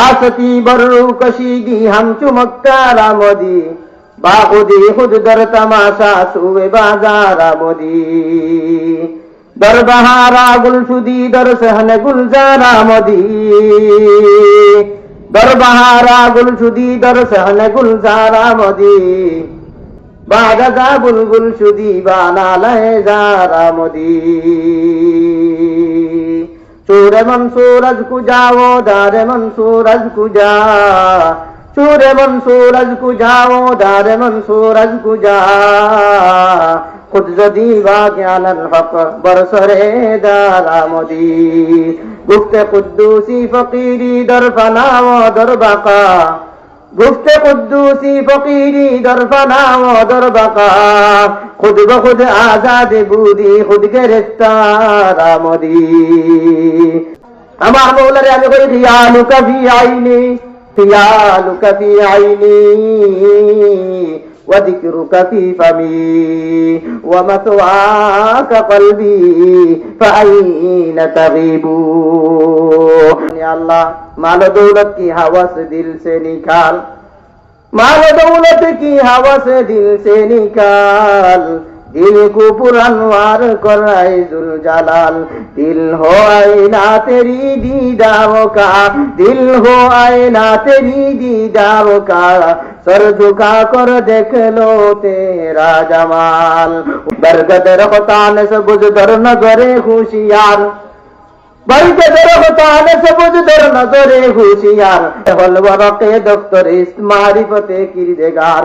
آستی برو کشیدی ہم چمکتا مودی با خودی خود در تماشا سوے بازارا مودی در بہارا گل شدی در سہن گلزارا مودی در بہارا گل شدی در سہن گلزارا مودی باغذا بلبل شدی بانا لہزارا مودی चूर मन सूरज कुजावो दार मन सूरज कुजा। चूर मन सूरज कुजावो दार मन सूरज कुजा। खुद जदीवा ज्ञान हक बरसरे दारामदी गुफ्त कुद्दूसी फकीरी दर फना व दर बाका। গুফতে কুদ্দুসি ফকিরি দর ফানাও দর বাকা খুদ বখুদ আজাদ বুদি খুদ গেরেস্তার আমদি আমার মৌলারে আমি করি খিয়ালু কফি আইনি খিয়ালু কফি আইনি وذكرك في فمي ومثواك قلبي فأين تغيب আল্লাহ মাল দৌলত কি হাওয়াস দিল সে নিকাল মাল দৌলত কি হাওয়াস দিল সে নিকাল দিল কো পুরানওয়ার করাই জুল জালাল। দিল হো আয়না তেরি দিদাও কা দিল হো আয়না তেরি দিদাও কা সর ঝুকা কর দেখ লো তেরা বরগদ রখতান সবুজ দর নজরে খুশিয়ার বাড়িতে বেরো হতানে সবুজ দর নজরে হুশিয়ার হল বরকে দপ্তর ইসমারিফতে কিরদেগার।